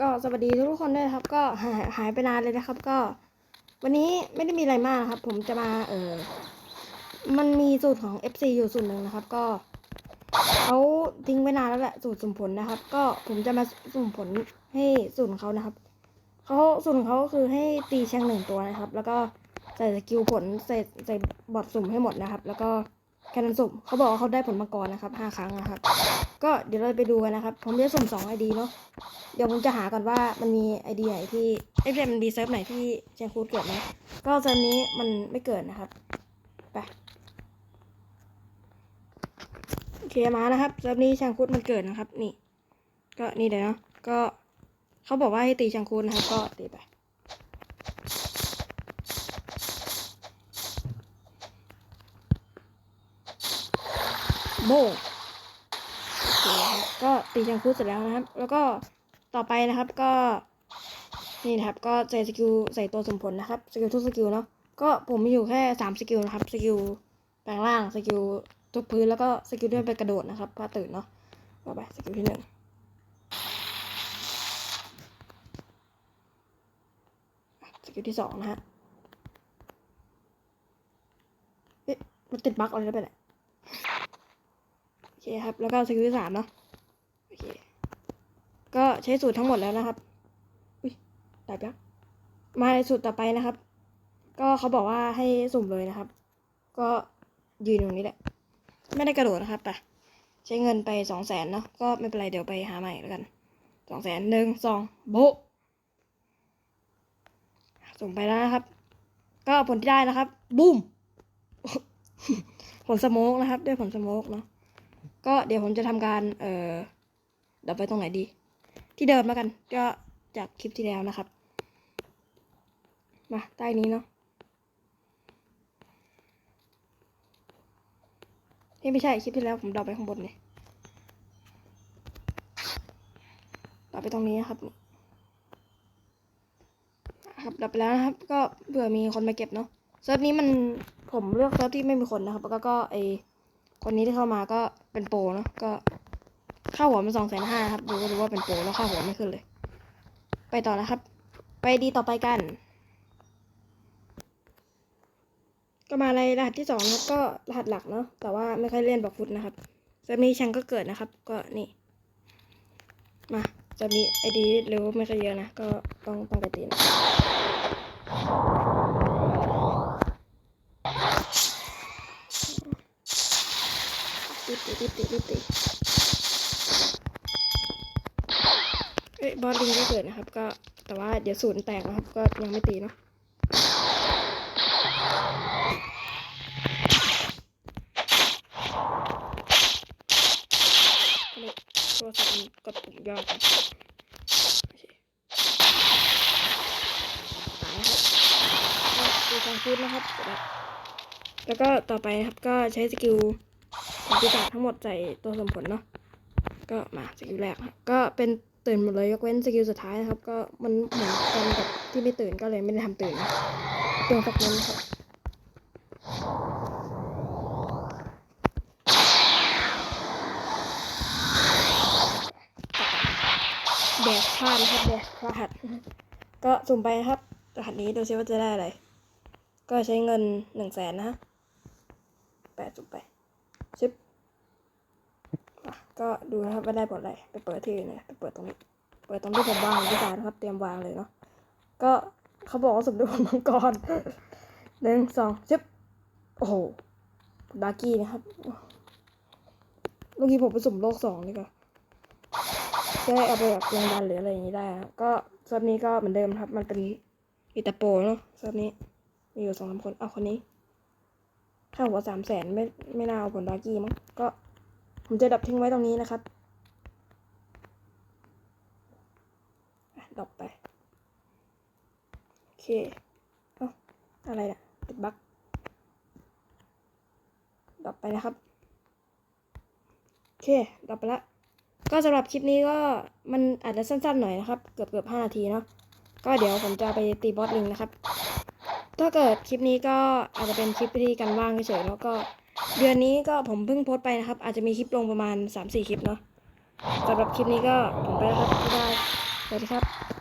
ก็สวัสดีทุกคนด้วยครับ ก็หายหายไปนานเลยนะครับ ก็ วันนี้ไม่ได้มีอะไรมากนะครับ ผมจะมาเออมันมีสูตรของ FC อยู่สูตรหนึ่งนะครับ ก็เขาทิ้งไว้นานแล้วแหละสูตรสุ่มผลนะครับ ก็ผมจะมาสุ่มผลให้สูตรเขานะครับเขาสูตรเขาก็คือให้ตีแชงหนึ่งตัวนะครับ แล้วก็ใส่สกิลผลใส่ใส่บอทสุ่มให้หมดนะครับ แล้วก็แค่นั้นสุ่มเขาบอกว่าเขาได้ผลมาก่อนนะครับห้าครั้งนะครับ ก็เดี๋ยวเราไปดูกันนะครับ ผมจะสุ่มสองไอดีเนาะเดี๋ยวผมจะหาก่อนว่ามันมีไอเดียไหนที่ไอเดียมันมีเซิร์ฟไหนที่แจงคูดเกิดไหมก็เซิร์ฟนี้มันไม่เกิดนะครับไปโอเคมานะครับเซิร์ฟนี้แชงคูดมันเกิดนะครับ นี่ ก็นี่เดี๋ยวเนาะก็เขาบอกว่าให้ตีแชงคูดนะครับ ก็ตีไปโบ งโอเครับก็ตีจังคูดเสร็จแล้วนะครับ แล้วก็ต่อไปนะครับก็นี่นะครับก็ใส่สกิลใส่ตัวสมผลนะครับสกิลทุกสกิลเนาะก็ผมมีอยู่แค่สามสกิลนะครับสกิลแปลงร่างสกิลทุบพื้นแล้วก็สกิลที่เป็นกระโดดนะครับพาตื่นเนาะต่อไปสกิลที่หนึ่งสกิลที่สองนะฮะเอ๊ะมันติดบั๊กอะไรแล้วไปเนี่ย คครับ แล้วก็สกิลที่สามเนาะโอเค ก็ใช้สูตรทั้งหมดแล้วนะครับ อุ้ยตายไปมาในสูตรต่อไปนะครับ ก็เขาบอกว่าให้สุ่มเลยนะครับ ก็ยืนตรงนี้แหละ ไม่ได้กระโดดนะครับไปใช้เงินไปสองแสนเนาะก็ไม่เป็นไรเดี๋ยวไปหาใหม่แล้วกันสองแสนหนึ่งสองโบส่งไปแล้วนะครับ ก็ผลที่ได้นะครับบูมผลสโมกนะครับ ด้วยผลสโมกเนาะ ก็เดี๋ยวผมจะทำการเอ่อเดี๋ยวไปตรงไหนดี ที่เดิมแล้วกัน ก็จากคลิปที่แล้วนะครับ มาใต้นี้เนาะนี่ไม่ใช่คลิปที่แล้วผมดรอปไปข้างบนเลยดรอปไปตรงนี้นะครับครับดรอปไปแล้วนะครับ ก็เผื่อมีคนมาเก็บเนาะเซิร์ฟนี้มันผมเลือกเซิร์ฟที่ไม่มีคนนะครับ แล้วก็ไอ คนนี้ที่เข้ามาก็เป็นโปรเนาะก็ค่าหัวมันสองแสนห้าครับ ดูก็รู้ว่าเป็นโปรแล้วค่าหัวไม่ขึ้นเลย ไปต่อนะครับ ไปดีต่อไปกัน ก็มาในรหัสที่สองครับก็รหัสหลักเนาะแต่ว่าไม่ค่อยเล่นบอกฟุตนะครับจะมีแชงก็เกิดนะครับ ก็นี่ มาจะมีไอดีหรือไม่ค่อยเยอะนะ ก็ต้องต้องไปตีนะ รีตีรีตีตีเอ้ยบอสลิงก็เกิดนะครับ ก็แต่ว่าเดี๋ยวศูนย์แตกนะครับ ก็ยังไม่ตีเนาะก็เลยโทรศัพท์กดปุ่มย่อกันโอเคตายครับก็ดูทางพูดนะครับ แล้วก็ต่อไปครับก็ใช้สกิล ของปีศาจทั้งหมดใส่ตัวสมผลเนาะก็มาสกิลแรกครับก็เป็นตื่นหมดเลยยกเว้นสกิลสุดท้ายนะครับ ก็มันเหมือนกันกับที่ไม่ตื่นก็เลยไม่ได้ทำตื่นนะเพียงสักนั้นครับแดกพลาดนะครับแดกพลาดก็สุ่มไปนะครับรหัสนี้ดูซิว่าจะได้อะไร ก็ใช้เงินหนึ่งแสนนะฮะแปดจุ่มไปชิปอะ ก็ดูนะครับว่าได้ผลอะไรไปเปิดที่นเลยไปเปิดตรงนี้ เปิดตรงที่ผมวางของพี่สารนะครับ เตรียมวางเลยเนาะก็เขาบอกว่าสมด้วยผลมังกรหนึ่งสองชิปโอ้โหดากี้นะครับเมื่อกี้ผมไปสมโลกสองดีกว่าจะได้เอาไปแบบยังดันหรืออะไรอย่างนี้ได้นะก็เซิร์ฟนี้ก็เหมือนเดิมครับ มันเป็นมีแต่โปเนาะเซิร์ฟนี้ มีอยู่สองสามคนเอาคนนี้ค่าหัวสามแสนไม่ไม่น่าเอาผลดากี้มั้งก็ ผมจะดับทิ้งไว้ตรงนี้นะครับอะดรอปไป โอเคเอ้าอะไรนี่ยติดบั๊กดรอปไปนะครับ โอเคดรอปไปละก็สำหรับคลิปนี้ก็มันอาจจะสั้นๆหน่อยนะครับ เกือบเกือบห้านาทีเนาะก็เดี๋ยวผมจะไปตีบอสลิงนะครับ ถ้าเกิดคลิปนี้ก็อาจจะเป็นคลิปที่กันว่างเฉยๆแล้วก็ เดือนนี้ก็ผมเพิ่งโพสต์ไปนะครับ อาจจะมีคลิปลงประมาณ 3-4 คลิปเนาะสำหรับคลิปนี้ก็ผมไปแล้วครับบ๊ายบายสวัสดีครับ